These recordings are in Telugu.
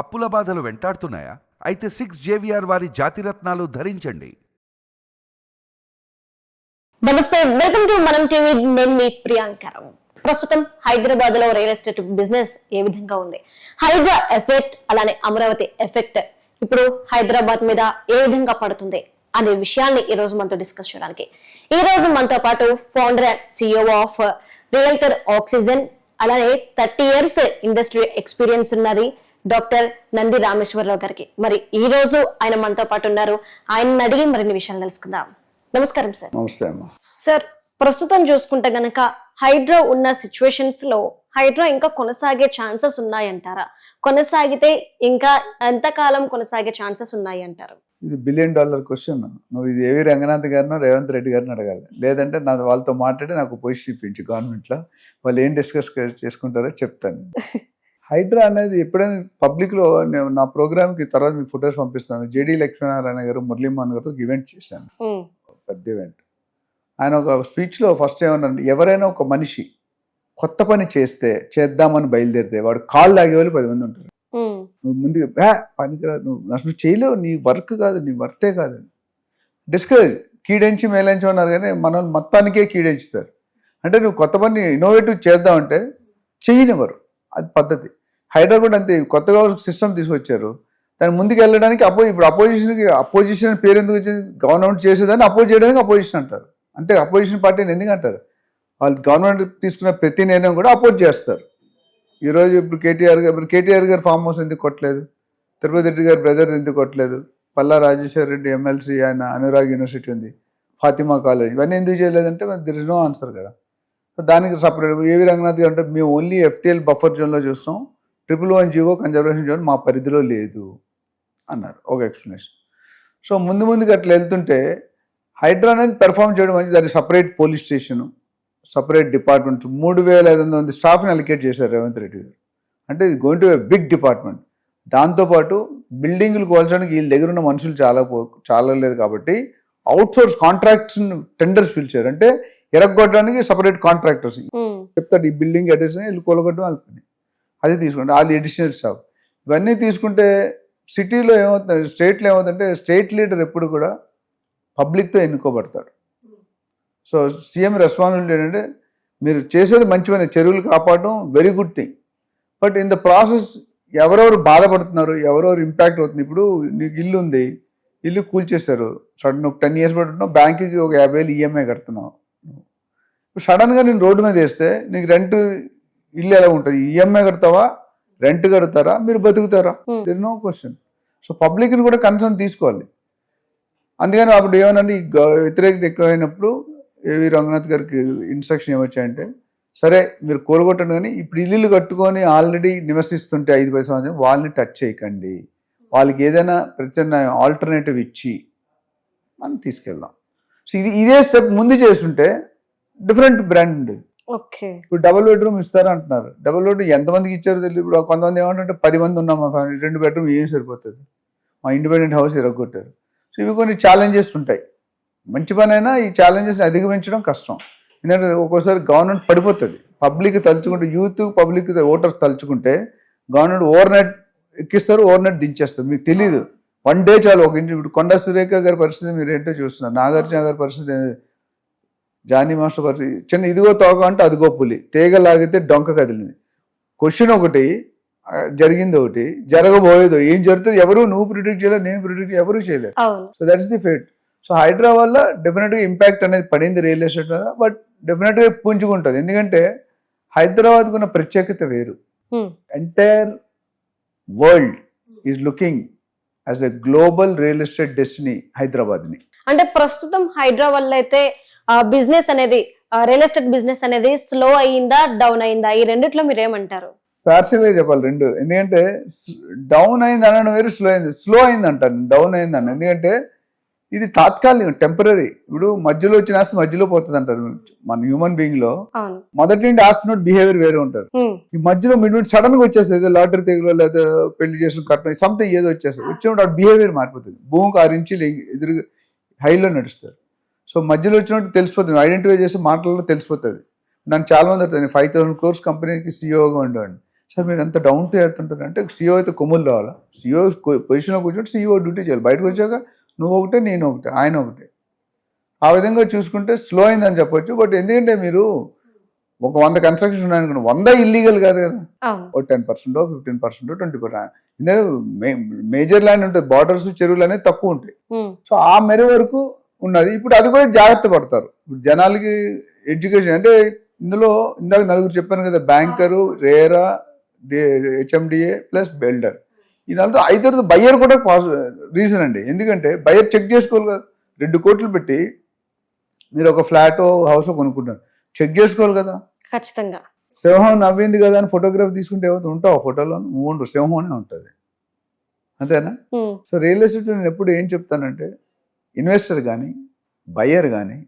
అప్పుల బాధలు వెంటాడుతున్నాయా? అయితే సిక్స్ జేవిఆర్ వారి జాతిరత్నాలు ధరించండి. నమస్తే వెల్కమ్ టు మనం టీవీ. నేను మీ ప్రియాంకరం ప్రస్తుతం హైదరాబాద్లో రియల్ ఎస్టేట్ బిజినెస్ ఏ విధంగా ఉంది? హైదరా ఎఫెక్ట్ అలానే అమరావతి ఎఫెక్ట్ ఇప్పుడు హైదరాబాద్ మీద ఏ విధంగా పడుతుంది అనే విషయాన్ని ఈ రోజు మనతో డిస్కస్ చేయడానికి. ఈ రోజు మనతో పాటు founder and CEO of realtor oxygen అలానే థర్టీ ఇయర్స్ ఇండస్ట్రీ ఎక్స్పీరియన్స్ ఉన్నది డాక్టర్ నంది రామేశ్వరరావు గారికి. మరి ఈ రోజు ఆయన మనతో పాటు ఉన్నారు. ఆయన అడిగి మరిన్ని విషయాలు తెలుసుకుందాం. నమస్కారం సార్. నమస్తే అమ్మా. సార్ ప్రస్తుతం చూసుకుంటే గనక హైడ్రా ఉన్న సిచ్యువేషన్స్లో హైడ్రా ఇంకా కొనసాగే ఛాన్సెస్ ఉన్నాయంటారా? కొనసాగితే ఇంకా ఎంతకాలం కొనసాగే ఛాన్సెస్ ఉన్నాయి అంటారు ఇది బిలియన్ డాలర్ క్వశ్చన్ నువ్వు ఇది ఏవి రంగనాథ్ గారినో రేవంత్ రెడ్డి గారిని అడగాలి. లేదంటే నా వాళ్ళతో మాట్లాడి నాకు పొజిషన్ ఇప్పించు గవర్నమెంట్లో వాళ్ళు ఏం డిస్కస్ చేసుకుంటారో చెప్తాను. హైడ్రా అనేది ఎప్పుడైనా పబ్లిక్లో నేను నా ప్రోగ్రామ్కి తర్వాత మీకు ఫొటోస్ పంపిస్తాను. జేడీ లక్ష్మీనారాయణ గారు మురళీమోహన్ గారితో ఒక ఈవెంట్ చేశాను. పెద్ద ఈవెంట్ ఆయన ఒక స్పీచ్లో ఫస్ట్ ఏమన్నారంటే ఎవరైనా ఒక మనిషి కొత్త పని చేస్తే చేద్దామని బయలుదేరితే వాడు కాళ్ళు లాగే వాళ్ళు పది మంది ఉంటారు. నువ్వు ముందుగా బ్యా పనికిరా నువ్వు అసలు నువ్వు చేయలేవు నీ వర్క్ కాదు నీ వర్తే కాదు డిస్కరేజ్ కీడెంచి మేలంచి అన్నారు కానీ మన మొత్తానికే కీడెంచుతారు. అంటే నువ్వు కొత్త పని ఇన్నోవేటివ్ చేద్దామంటే చెయ్యనివ్వరు అది పద్ధతి. హైదరాబాద్ అంతే కొత్తగా సిస్టమ్ తీసుకొచ్చారు. దాని ముందుకు వెళ్ళడానికి అపో ఇప్పుడు అపోజిషన్కి అపోజిషన్ పేరు ఎందుకు వచ్చింది? గవర్నమెంట్ చేసేదాన్ని అపోజ్ చేయడానికి అపోజిషన్ అంటారు. అంతే అపోజిషన్ పార్టీని ఎందుకు అంటారు? వాళ్ళు గవర్నమెంట్ తీసుకున్న ప్రతి నిర్ణయం కూడా అపోజ్ చేస్తారు. ఈరోజు ఇప్పుడు కేటీఆర్ గారు ఇప్పుడు కేటీఆర్ గారు ఫామ్ హౌస్ ఎందుకు కొట్టలేదు? తిరుపతి రెడ్డి గారు బ్రదర్ ఎందుకు కొట్టలేదు? పల్లా రాజేశ్వర రెడ్డి ఎమ్మెల్సీ ఆయన అనురాగ్ యూనివర్సిటీ ఉంది ఫాతిమా కాలేజ్ ఇవన్నీ ఎందుకు చేయలేదంటే దిర్ ఇస్ నో ఆన్సర్ కదా. దానికి సపరేట్ ఏవి రంగనాథ్ గారు అంటే మేము ఓన్లీ ఎఫ్టీఎల్ బఫర్ జోన్లో చూస్తాం. Triple one GO conservation zone మా పరిధిలో లేదు అన్నారు. ఒక ఎక్స్ప్లెనేషన్ సో ముందు ముందుకు అట్లా వెళ్తుంటే హైడ్రా అనేది పెర్ఫామ్ చేయడం మంచి దానికి separate police station separate department మూడు వేల ఐదు వందల మంది స్టాఫ్ని అలికేట్ చేశారు రేవంత్ రెడ్డి గారు. అంటే ఇది గోయింగ్ టు బిగ్ డిపార్ట్మెంట్ దాంతోపాటు బిల్డింగ్లు కోల్చడానికి వీళ్ళ దగ్గర ఉన్న మనుషులు చాలా పో చాలా లేదు కాబట్టి అవుట్ సోర్స్ కాంట్రాక్ట్స్ టెండర్స్ పిలిచారు అంటే ఎరగొట్టడానికి సపరేట్ కాంట్రాక్టర్స్ చెప్తాడు ఈ బిల్డింగ్ అడ్రస్ వీళ్ళు కూలగొట్టడం వాళ్ళ అది తీసుకుంటే అది ఎడిషనల్ స్టాఫ్ ఇవన్నీ తీసుకుంటే సిటీలో ఏమవుతుంది స్టేట్లో ఏమవుతుందంటే స్టేట్ లీడర్ ఎప్పుడు కూడా పబ్లిక్తో ఎన్నుకోబడతాడు. సో సీఎం రెస్పాన్సిబిలిటీ ఏంటంటే మీరు చేసేది మంచిమైన చెరువులు కాపాడడం very good thing but in the process ఎవరెవరు బాధపడుతున్నారు ఎవరెవరు ఇంపాక్ట్ అవుతుంది ఇప్పుడు నీకు ఇల్లు ఉంది ఇల్లు కూల్చేశారు సడన్ ఒక టెన్ ఇయర్స్ పడుతున్నావు బ్యాంకుకి ఒక యాభై వేలు ఈఎంఐ కడుతున్నావు. సడన్గా నేను రోడ్డు మీద వేస్తే నీకు రెంట్ ఇల్లు ఎలా ఉంటుంది? ఈఎంఐ కడతావా? రెంట్ కడతారా? మీరు బతుకుతారా. దర్ నో క్వశ్చన్ సో పబ్లిక్ని కూడా కన్సర్న్ తీసుకోవాలి. అందుకని అప్పుడు గ- వ్యతిరేకత ఎక్కువైనప్పుడు ఏవి రంగనాథ్ గారికి ఇన్స్ట్రక్షన్ ఏమొచ్చాయంటే సరే మీరు కోలుగొట్టండి కానీ ఇప్పుడు ఇల్లు కట్టుకొని ఆల్రెడీ నివసిస్తుంటే ఐదు పది సంవత్సరం వాళ్ళని టచ్ చేయకండి. వాళ్ళకి ఏదైనా ప్రత్యామ్నాయం ఆల్టర్నేటివ్ ఇచ్చి మనం తీసుకెళ్దాం. సో ఇది ఇదే స్టెప్ ముందు చేస్తుంటే డిఫరెంట్ బ్రాండ్ ఉండేది ఇప్పుడు డబుల్ బెడ్రూమ్ ఇస్తారు అంటున్నారు డబుల్ బెడ్రూమ్ ఎంతమందికి ఇచ్చారో తెలియదు ఇప్పుడు కొంతమంది ఏమంటే పది మంది ఉన్నాం మా ఫ్యామిలీ. రెండు బెడ్రూమ్ ఏం సరిపోతుంది? మా ఇండిపెండెంట్ హౌస్ ఇరగొట్టారు. సో ఇవి కొన్ని ఛాలెంజెస్ ఉంటాయి. మంచి పని అయినా ఈ ఛాలెంజెస్ అధిగమించడం కష్టం. ఎందుకంటే ఒక్కోసారి గవర్నమెంట్ పడిపోతుంది. పబ్లిక్ తలుచుకుంటే యూత్ పబ్లిక్ ఓటర్స్ తలుచుకుంటే గవర్నమెంట్ ఓవర్ నైట్ ఎక్కిస్తారు ఓవర్ నైట్ దించేస్తారు. మీకు తెలియదు వన్ డే చాలు ఒక ఇంటి ఇప్పుడు కొండ సురేఖ గారి పరిస్థితి మీరు ఏంటో చూస్తున్నారు. నాగార్జున గారి పరిస్థితి ఏంటి? జానీ మాస్టర్ పరిస్థితి చిన్న ఇదిగో తోక అంటే అదిగో పులి. తీగ లాగితే డొంక కదిలింది. క్వశ్చన్ ఒకటి జరిగింది ఒకటి జరగబోయేది ఏం జరుగుతుంది? ఎవరు నువ్వు ప్రిడిక్ట్ చేయలేదు నేను ప్రిడిక్ట్ ఎవరు చేయలేదు. So that is the fate so Hydraa వల్ల డెఫినెట్గా ఇంపాక్ట్ అనేది పడింది రియల్ ఎస్టేట్ మీద బట్ డెఫినెట్గా పుంజుకుంటుంది. ఎందుకంటే హైదరాబాద్కు ఉన్న ప్రత్యేకత వేరు. Entire world is looking as a global real estate destiny హైదరాబాద్ని. అంటే ప్రస్తుతం వల్ల అయితే బిజినెస్ అనేది రియల్ ఎస్టేట్ బిజినెస్ అనేది స్లో అయ్యిందా డౌన్ అయిందా ఈ రెండిట్లో మీరు ఏమంటారు? పార్షియల్గా చెప్పాలి రెండు. ఎందుకంటే డౌన్ అయింది అనడం వేరు స్లో అయింది. స్లో అయింది అంటాను డౌన్ అయింది అన్న ఎందుకంటే ఇది తాత్కాలికం టెంపరీ ఇప్పుడు మధ్యలో వచ్చిన ఆస్తి మధ్యలో పోతుంది అంటారు మన హ్యూమన్ బీయింగ్లో మొదటి నుండి ఆస్ట్రోనోట్ బిహేవియర్ వేరే ఉంటారు ఈ మధ్యలో మిడ్ మిడ్ సడన్గా వచ్చేస్తుంది లాటరీ తెగులు లేదా పెళ్ళి చేసిన కట్నం సంథింగ్ ఏదో వచ్చేస్తుంది. వచ్చినప్పుడు ఆ బిహేవియర్ మారిపోతుంది. భూమికి ఆరు ఇంచులు ఎదురు హైలో నడుస్తారు సో మధ్యలో వచ్చినట్టు తెలిసిపోతుంది. ఐడెంటిఫై చేసి మాటలలో తెలిసిపోతుంది. నన్ను చాలా మంది అడుగుతారు ఫైవ్ థౌసండ్ కోర్స్ కంపెనీకి సీఈఓగా ఉండేవాడిని. సార్ మీరు ఎంత డౌన్ టు ఎర్త్ ఉంటారు అంటే సీఓ అయితే కొమ్ములు రావాలా? సీఓ పొజిషన్లో కూర్చొని సీఓ డ్యూటీ చేయాలి. బయటకు వచ్చాక నువ్వు ఒకటే నేను ఒకటే ఆయన ఒకటే. ఆ విధంగా చూసుకుంటే స్లో అయిందని చెప్పొచ్చు. బట్ ఎందుకంటే మీరు ఒక వంద కన్స్ట్రక్షన్ ఉన్నాయనుకోండి వంద ఇల్లీగల్ కాదు కదా? ఓ ten percent fifteen percent twenty percent ఎందుకంటే మేజర్ ల్యాండ్ ఉంటుంది. బార్డర్స్ చెరువులు అనేవి తక్కువ ఉంటాయి. సో ఆ మెర వరకు ఉన్నది. ఇప్పుడు అది కూడా జాగ్రత్త పడతారు. ఇప్పుడు జనాలకి ఎడ్యుకేషన్ అంటే ఇందులో ఇందాక నలుగురు చెప్పాను కదా banker RERA HMDA plus builder. ఈ నలుగురు ఐదు బయ్యర్ కూడా రీజన్ అండి. ఎందుకంటే బయ్యర్ చెక్ చేసుకోవాలి కదా. రెండు కోట్లు పెట్టి మీరు ఒక ఫ్లాట్ హౌస్ కొనుక్కుంటారు. చెక్ చేసుకోవాలి కదా. ఖచ్చితంగా. సింహం నవ్వింది కదా అని ఫోటోగ్రాఫ్ తీసుకుంటే ఏమైతే ఉంటావు ఆ ఫోటోలో నువ్వు ఉండవు. సింహం అనే ఉంటుంది. అంతేనా? సో రియల్ ఎస్టేట్ నేను ఎప్పుడు ఏం చెప్తానంటే ఇన్వెస్టర్ కానీ బయ్యర్ కానీ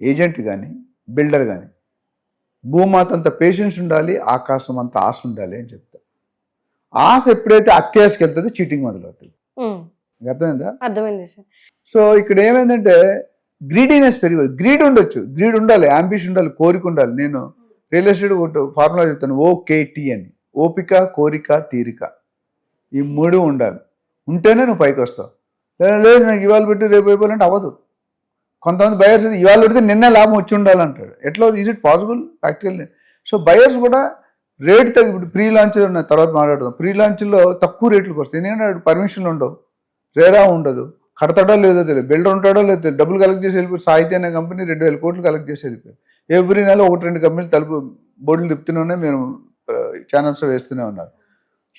ఏజెంట్ కానీ బిల్డర్ కానీ భూమాత అంత పేషెన్స్ ఉండాలి ఆకాశం అంత ఆశ ఉండాలి అని చెప్తా ఆశ ఎప్పుడైతే అత్యాశకి వెళ్తుందో చీటింగ్ మొదలవుతుంది. అర్థమైందా? అర్థమైంది సార్. సో ఇక్కడ ఏమైందంటే గ్రీడీనెస్ పెరిగి గ్రీడ్ ఉండొచ్చు. గ్రీడ్ ఉండాలి అంబిషన్ ఉండాలి కోరిక ఉండాలి. నేను రియల్ ఎస్టేట్ ఒక ఫార్ములా చెప్తాను. ఓకేటి అని. ఓపిక కోరిక తీరిక. ఈ మూడు ఉండాలి. ఉంటేనే నువ్వు పైకి వస్తావు. లేదా లేదు నాకు ఇవాళ పెట్టి రేపు అయిపోవాలంటే అవ్వదు. కొంతమంది బయర్స్ ఇవాళ పెడితే నిన్నే లాభం వచ్చి ఉండాలంటాడు. ఎట్లా is it possible practical so buyers కూడా రేట్ తగ్గి ఇప్పుడు ప్రీ లాంచ్ ఉన్నాయి తర్వాత మాట్లాడదాం. ప్రీ లాంచ్లో తక్కువ రేట్లకు వస్తాయి. ఎందుకంటే పర్మిషన్లు ఉండవు. రేరా ఉండదు. కడతాడో లేదో తెలియదు. బిల్డర్ ఉంటాడో లేదో తెలియదు. డబ్బులు కలెక్ట్ చేసి వెళ్ళిపోయి సాహితీ అనే కంపెనీ రెండు వేల కోట్లు కలెక్ట్ చేసి వెళ్ళిపోయారు. ఎవ్రీ నెల ఒకటి రెండు కంపెనీలు తలుపు బోర్డులు తిప్పుతూనే మేము ఛానల్స్ వేస్తూనే ఉన్నారు.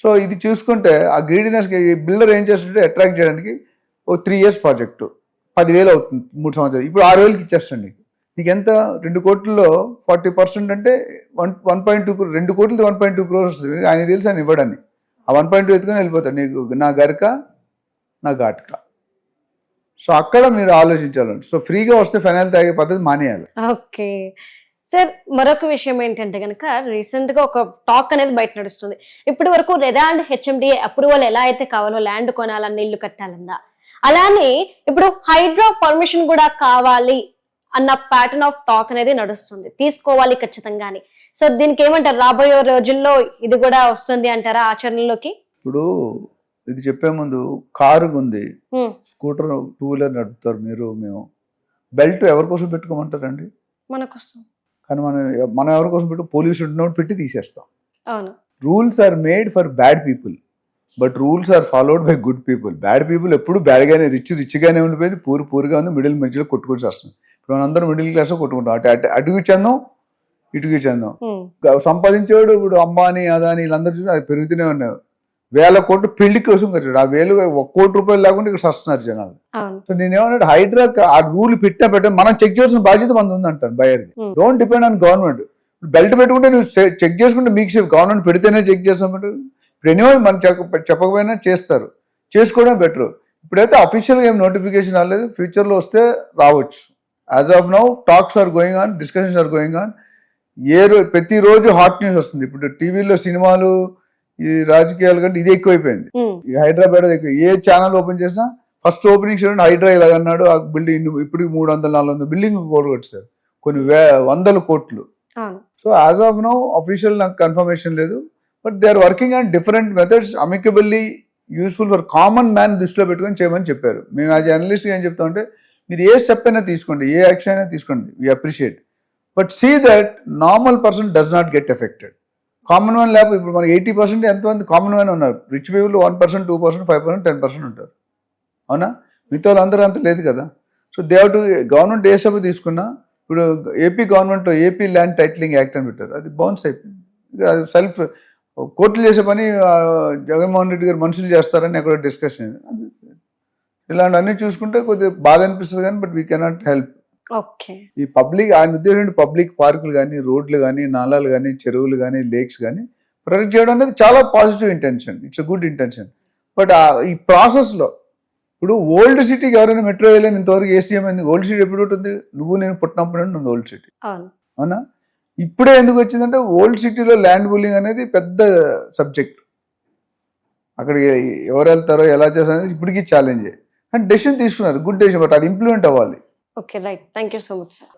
సో ఇది చూసుకుంటే ఆ గ్రీడినెస్కి బిల్డర్ ఏం చేస్తుంటే అట్రాక్ట్ చేయడానికి ఓ త్రీ ఇయర్స్ ప్రాజెక్టు. పదివేలు అవుతుంది మూడు సంవత్సరాలు. ఇప్పుడు ఆరు వేలకి ఇచ్చేస్తాను నీకు. నీకు ఎంత? రెండు కోట్లలో ఫార్టీ పర్సెంట్ అంటే వన్ వన్ పాయింట్ టూ రెండు కోట్లది వన్ పాయింట్ టూ క్రోర్స్ వస్తుంది. ఆయన తెలుసు ఆయన ఇవ్వడని ఆ వన్ పాయింట్ టూ ఎత్తుకొని వెళ్ళిపోతాడు. నీకు నా గరిక నా ఘాట్క. సో అక్కడ మీరు ఆలోచించాలండి. సో ఫ్రీగా వస్తే ఫైనల్ తాగే పద్ధతి మానేయాలి. ఓకే. సార్ మరొక విషయం ఏంటంటే కనుక రీసెంట్గా ఒక టాక్ అనేది బయట నడుస్తుంది. ఇప్పటి వరకు రెదా అండ్ హెచ్ఎండిఏ అప్రూవల్ ఎలా అయితే కావాలో ల్యాండ్ కొనాలన్నా ఇల్లు కట్టాలన్నా అలానే ఇప్పుడు హైడ్రా పర్మిషన్ కూడా కావాలి అన్న ప్యాటర్న్ ఆఫ్ టాక్ అనేది నడుస్తుంది. తీసుకోవాలి ఖచ్చితంగాని. సో దీనికి ఏమంటారు? రాబోయే రోజుల్లో ఇది కూడా వస్తుంది అంటారా ఆచరణలోకి? ఇప్పుడు ఇది చెప్పే ముందు కారు ఉంది. స్కూటర్ టూ వీలర్ నడుపుతారు మీరు మేము. బెల్ట్ ఎవరి కోసం పెట్టుకోమంటారండి? మన కోసం. కానీ మనం మనం ఎవరి కోసం పెట్టు పోలీసు పెట్టి తీసేస్తాం. అవును. Rules are made for bad people but rules are followed by good people. Bad people ఎప్పుడు బ్యాడ్గానే రిచ్ రిచ్గానే ఉండిపోయింది పూర్ పూర్గా ఉంది మిడిల్ మధ్యలో కొట్టుకొని వస్తుంది. ఇప్పుడు మనందరం మిడిల్ క్లాస్ కొట్టుకుంటాం. అటు అటు అటుకి చెందాం ఇటుకి చెందాం. సంపాదించేవాడు ఇప్పుడు అంబానీ అదాని వీళ్ళందరూ చూసి అది పెరుగుతూనే ఉన్నాయి. వేల కోట్లు పెళ్ళి కోసం కట్టాడు ఆ వేలు ఒక కోటి రూపాయలు లేకుండా ఇక్కడ సస్తున్నారు జనాలు. సో నేను ఏమన్నా హైడ్రా ఆ రూల్ పెట్టా పెట్టా మనం చెక్ చేయాల్సిన బాధ్యత మనది ఉంది అంటాను బయర్ది. Don't depend on government belt పెట్టుకుంటే నువ్వు చెక్ చేసుకుంటే మీకు గవర్నమెంట్ పెడితేనే చెక్ చేస్తామంటే ఇప్పుడు మనం చెప్ప- చెప్పకపోయినా చేస్తారు. చేసుకోవడం బెటర్ ఇప్పుడైతే అఫీషియల్గా ఏం నోటిఫికేషన్ రాలేదు. ఫ్యూచర్లో వస్తే రావచ్చు. As of now talks are going on discussions are going on a row ప్రతిరోజు హాట్ న్యూస్ వస్తుంది. ఇప్పుడు టీవీలో సినిమాలు ఈ రాజకీయాలు కంటే ఇది ఎక్కువైపోయింది. ఈ హైదరాబాద్ ఎక్కువ ఏ ఛానల్ ఓపెన్ చేసినా ఫస్ట్ ఓపెనింగ్ చూడండి హైడ్రా ఇలాగ అన్నాడు. ఆ బిల్డింగ్ ఇప్పుడు మూడు వందల నాలుగు వందల బిల్డింగ్ కోట్లు కొట్టారు కొన్ని వే వందల కోట్లు. So as of no official నాకు కన్ఫర్మేషన్ లేదు. But they are working on different methods amicably useful for common man దృష్టిలో పెట్టుకొని చేయమని చెప్పారు. మేము యాజ్ అనలిస్ట్ ఏం చెప్తామంటే మీరు ఏ స్టెప్ అయినా తీసుకోండి ఏ యాక్షన్ అయినా తీసుకోండి. We appreciate but see that normal person does not get affected common man లేకపోతే ఇప్పుడు మనకి ఎయిటీ పర్సెంట్ ఎంతమంది కామన్ మ్యాన్ ఉన్నారు? Rich people one percent two percent five percent ten percent ఉంటారు. అవునా? మిగతా వాళ్ళందరూ అంత లేదు కదా? సో దే టు గవర్నమెంట్ ఏ సభ తీసుకున్నా ఇప్పుడు AP government AP land titling act అని పెట్టారు. అది బౌన్స్ అయిపోయింది. సెల్ఫ్ కోర్టులు చేసే పని జగన్మోహన్ రెడ్డి గారు మనుషులు చేస్తారని ఎక్కడ డిస్కషన్ ఇలాంటివన్నీ చూసుకుంటే కొద్దిగా బాధ అనిపిస్తుంది కానీ but we cannot help okay. ఈ పబ్లిక్ ఆయన ఉద్దేశం పబ్లిక్ పార్కులు కానీ రోడ్లు కానీ నాలాలు కానీ చెరువులు కానీ లేక్స్ కానీ ప్రొటెక్ట్ చేయడం అనేది చాలా positive intention it's good intention but ఈ ప్రాసెస్లో ఇప్పుడు ఓల్డ్ సిటీకి ఎవరైనా మెట్రో వెళ్ళని ఇంతవరకు ఏసీఎం అయింది? ఓల్డ్ సిటీ ఎప్పుడు ఉంటుంది? నువ్వు నేను పుట్టినప్పుడు ఉంది ఓల్డ్ సిటీ. అవునా? ఇప్పుడే ఎందుకు వచ్చిందంటే ఓల్డ్ సిటీలో ల్యాండ్ బుల్లింగ్ అనేది పెద్ద సబ్జెక్ట్. అక్కడికి ఎవరు వెళ్తారో ఎలా చేస్తారో అనేది ఇప్పటికీ ఛాలెంజ్ అండ్ డెసిషన్ తీసుకున్నారు. గుడ్ డెసిషన్ బట్ అది ఇంప్లిమెంట్ అవ్వాలి. Okay right thank you so much sir